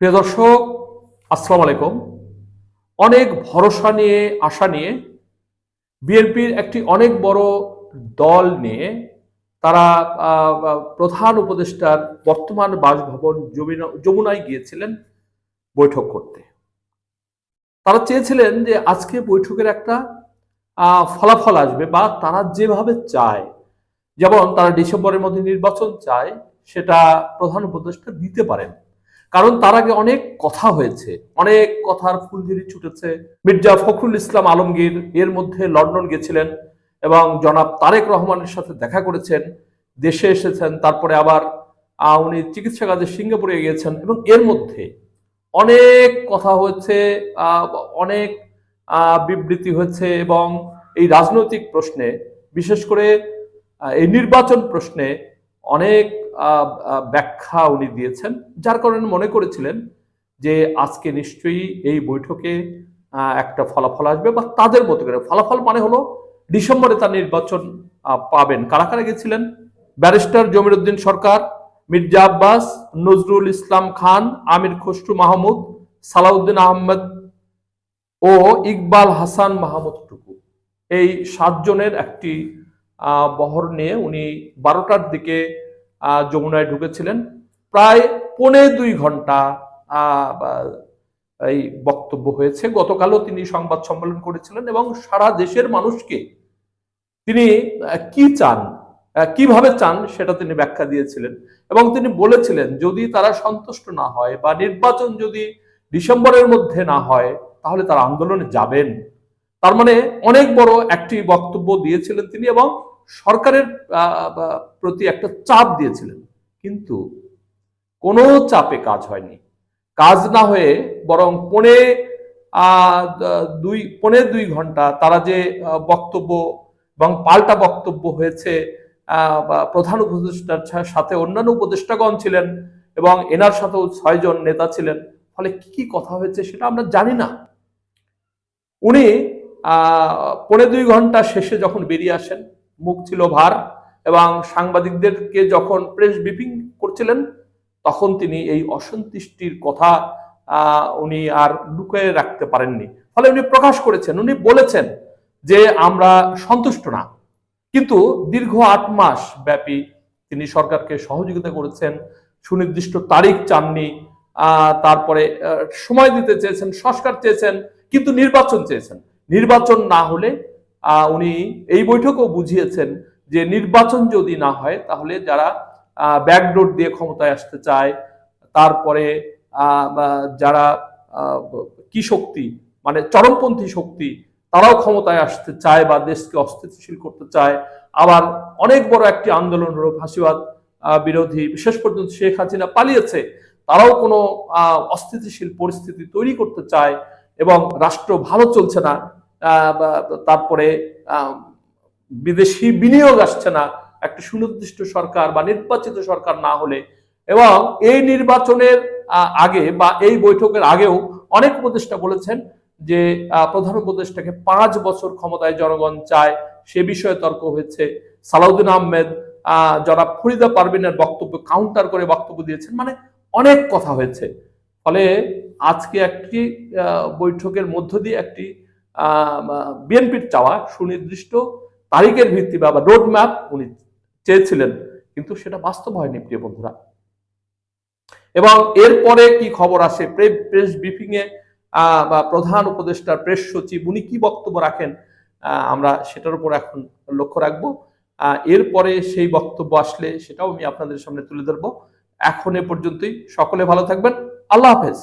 প্রিয় দর্শক, আসসালামু আলাইকুম। অনেক ভরসা নিয়ে, আশা নিয়ে বিএনপির একটি অনেক বড় দল নিয়ে তারা প্রধান উপদেষ্টার বর্তমান বাসভবন যমুনায় গিয়েছিলেন বৈঠক করতে। তারা চেয়েছিলেন যে আজকে বৈঠকের একটা ফলাফল আসবে বা তারা যেভাবে চায়, যেমন তারা ডিসেম্বরের মধ্যে নির্বাচন চায়, সেটা প্রধান উপদেষ্টা দিতে পারেন। কারণ তার আগে অনেক কথা হয়েছে, অনেক কথার ফুলঝুরি ছুটেছে। মির্জা ফখরুল ইসলাম আলমগীর এর মধ্যে লন্ডন গেছিলেন এবং জনাব তারেক রহমানের সাথে দেখা করেছেন, দেশে এসেছেন, তারপরে আবার উনি চিকিৎসা কাজে সিঙ্গাপুরে গিয়েছেন এবং এর মধ্যে অনেক কথা হয়েছে অনেক বিবৃতি হয়েছে এবং এই রাজনৈতিক প্রশ্নে, বিশেষ করে এই নির্বাচন প্রশ্নে অনেক ব্যাখ্যা উনি দিয়েছেন, যার কারণে মনে করেছিলেন যে আজকে নিশ্চয়ই এই বৈঠকে একটা ফলাফল আসবে বা তাদের মতো করে। ফলাফল মানে হলো ডিসেম্বরে তার নির্বাচন পাবেন। কারা কারা গেছিলেন? ব্যারিস্টার জমির উদ্দিন সরকার, মির্জা আব্বাস, নজরুল ইসলাম খান, আমির খসরু মাহমুদ, সালাউদ্দিন আহমেদ ও ইকবাল হাসান মাহমুদ টুকু এই সাতজনের একটি বহর নিয়ে উনি বারোটার দিকে যমুনায় ঢুকেছিলেন। প্রায় পৌনে দুই ঘণ্টা এই বক্তব্য হয়েছে। গতকালও তিনি সংবাদ সম্মেলন করেছিলেন এবং সারা দেশের মানুষকে তিনি কি চান কীভাবে চান সেটা তিনি ব্যাখ্যা দিয়েছিলেন এবং তিনি বলেছিলেন, যদি তারা সন্তুষ্ট না হয় বা নির্বাচন যদি ডিসেম্বরের মধ্যে না হয়, তাহলে তারা আন্দোলনে যাবেন। তার মানে অনেক বড় একটি বক্তব্য দিয়েছিলেন তিনি এবং সরকারের প্রতি একটা চাপ দিয়েছিলেন। কিন্তু কোনো চাপে কাজ হয়নি। কাজ না হয়ে বরং পনে দুই, পৌনে দুই ঘণ্টা তারা যে বক্তব্য এবং পাল্টা বক্তব্য হয়েছে প্রধান উপদেষ্টার সাথে অন্যান্য উপদেষ্টাগণ ছিলেন এবং এনার সাথেও ছয়জন নেতা ছিলেন। ফলে কি কি কথা হয়েছে সেটা আমরা জানি না। উনি পৌনে দুই ঘণ্টা শেষে যখন বেরিয়ে আসেন মুখ ছিল ভার এবং সাংবাদিকদেরকে যখন প্রেস ব্রিফিং করছিলেন, তখন তিনি এই অসন্তুষ্টির কথা উনি আর লুকিয়ে রাখতে পারেননি। ফলে উনি প্রকাশ করেছেন, উনি বলেছেন যে আমরা সন্তুষ্ট না। কিন্তু দীর্ঘ আট মাস ব্যাপী তিনি সরকারকে সহযোগিতা করেছেন, সুনির্দিষ্ট তারিখ চাননি তারপরে সময় দিতে চেয়েছেন, সংস্কার চেয়েছেন, কিন্তু নির্বাচন চেয়েছেন। নির্বাচন না হলে উনি এই বৈঠকেও বুঝিয়েছেন যে নির্বাচন যদি না হয়, তাহলে যারা ব্যাকডোর দিয়ে ক্ষমতায় আসতে চায়, তারপরে যারা কি শক্তি মানে চরমপন্থী শক্তি, তারাও ক্ষমতায় আসতে চায় বা দেশকে অস্থিতিশীল করতে চায়। আবার অনেক বড় একটি আন্দোলন হলো ফাঁসিবাদ বিরোধী, শেষ পর্যন্ত শেখ হাসিনা পালিয়েছে, তারাও কোনো অস্থিতিশীল পরিস্থিতি তৈরি করতে চায় এবং রাষ্ট্র ভালো চলছে না। তারপরে বিদেশি বিনিয়োগ আসছে না। একটা সুনির্দিষ্ট সরকার বা নির্বাচিত সরকার না হলে। এবং এই নির্বাচনের আগে বা এই বৈঠকের আগেও অনেক উপদেষ্টা বলেছেন যে প্রধান উপদেষ্টাকে পাঁচ বছর ক্ষমতায় জনগণ চায়। সে বিষয়ে তর্ক হয়েছে। সালাউদ্দিন আহমেদ আহ, জনাব ফরিদা পারভিনের বক্তব্য কাউন্টার করে বক্তব্য দিয়েছেন। মানে অনেক কথা হয়েছে। ফলে আজকে একটি বৈঠকের মধ্য দিয়ে একটি বিএনপির চাওয়া সুনির্দিষ্ট তারিখের ভিত্তি বা রোড ম্যাপ উনি চেয়েছিলেন, কিন্তু সেটা বাস্তব হয়নি, প্রিয় বন্ধুরা। এবং এরপরে কি খবর আসে? প্রেস ব্রিফিং এ বা প্রধান উপদেষ্টার প্রেস সচিব, উনি কি বক্তব্য রাখেন? আমরা সেটার উপর এখন লক্ষ্য রাখব। এরপরে সেই বক্তব্য আসলে সেটাও আমি আপনাদের সামনে তুলে ধরবো। এখন এ পর্যন্তই। সকলে ভালো থাকবেন। আল্লাহ হাফেজ।